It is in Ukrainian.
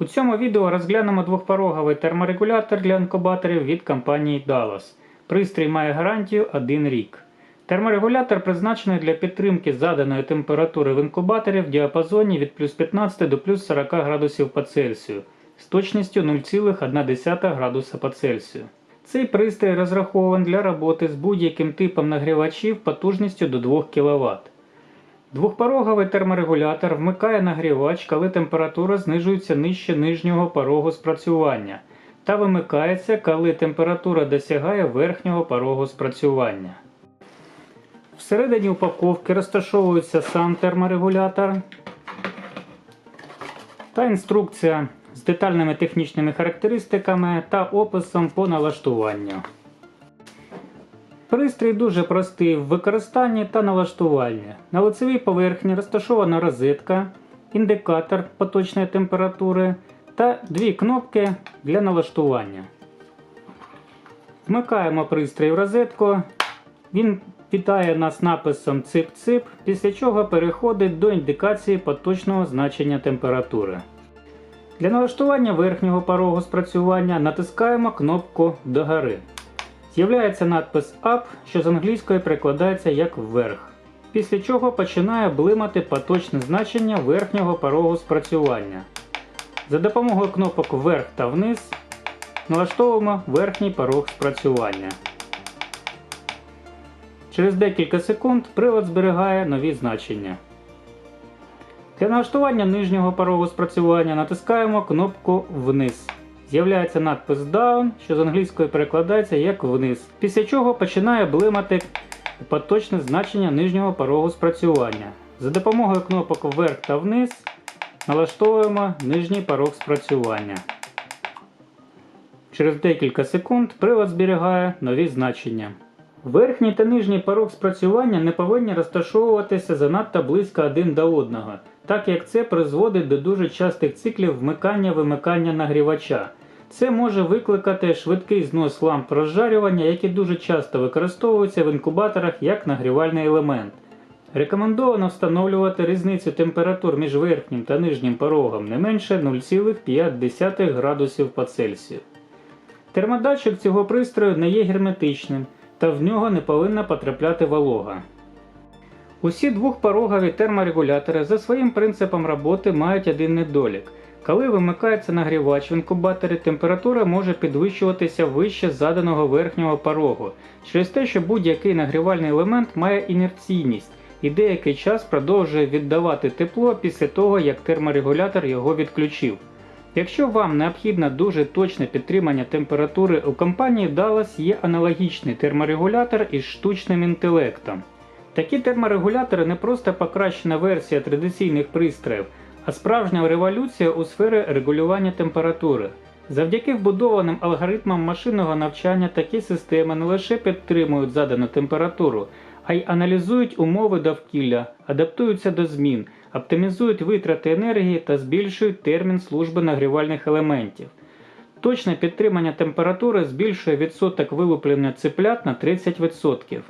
У цьому відео розглянемо двохпороговий терморегулятор для інкубаторів від компанії Dallas. Пристрій має гарантію 1 рік. Терморегулятор призначений для підтримки заданої температури в інкубаторі в діапазоні від плюс 15 до плюс 40 градусів по Цельсію з точністю 0,1 градуса по Цельсію. Цей пристрій розрахований для роботи з будь-яким типом нагрівачів потужністю до 2 кВт. Двохпороговий терморегулятор вмикає нагрівач, коли температура знижується нижче нижнього порогу спрацювання, та вимикається, коли температура досягає верхнього порогу спрацювання. Всередині упаковки розташовується сам терморегулятор та інструкція з детальними технічними характеристиками та описом по налаштуванню. Пристрій дуже простий в використанні та налаштуванні. На лицевій поверхні розташована розетка, індикатор поточної температури та дві кнопки для налаштування. Вмикаємо пристрій в розетку. Він вітає нас написом цип-цип, після чого переходить до індикації поточного значення температури. Для налаштування верхнього порогу спрацювання натискаємо кнопку догори. З'являється надпис Up, що з англійської перекладається як вверх. Після чого починає блимати поточне значення верхнього порогу спрацювання. За допомогою кнопок вверх та вниз налаштовуємо верхній порог спрацювання. Через декілька секунд привод зберігає нові значення. Для налаштування нижнього порогу спрацювання натискаємо кнопку Вниз. З'являється надпис Down, що з англійської перекладається як вниз, після чого починає блимати поточне значення нижнього порогу спрацювання. За допомогою кнопок вверх та вниз налаштовуємо нижній порог спрацювання. Через декілька секунд привод зберігає нові значення. Верхній та нижній порог спрацювання не повинні розташовуватися занадто близько один до одного, так як це призводить до дуже частих циклів вмикання-вимикання нагрівача. Це може викликати швидкий знос ламп розжарювання, які дуже часто використовуються в інкубаторах як нагрівальний елемент. Рекомендовано встановлювати різницю температур між верхнім та нижнім порогом не менше 0,5 градусів по Цельсію. Термодатчик цього пристрою не є герметичним, та в нього не повинна потрапляти волога. Усі двохпорогові терморегулятори за своїм принципом роботи мають один недолік. Коли вимикається нагрівач в інкубаторі, температура може підвищуватися вище заданого верхнього порогу, через те, що будь-який нагрівальний елемент має інерційність і деякий час продовжує віддавати тепло після того, як терморегулятор його відключив. Якщо вам необхідно дуже точне підтримання температури, у компанії Dallas є аналогічний терморегулятор із штучним інтелектом. Такі терморегулятори не просто покращена версія традиційних пристроїв, а справжня революція у сфері регулювання температури. Завдяки вбудованим алгоритмам машинного навчання такі системи не лише підтримують задану температуру, а й аналізують умови довкілля, адаптуються до змін, оптимізують витрати енергії та збільшують термін служби нагрівальних елементів. Точне підтримання температури збільшує відсоток вилуплення циплят на 30%.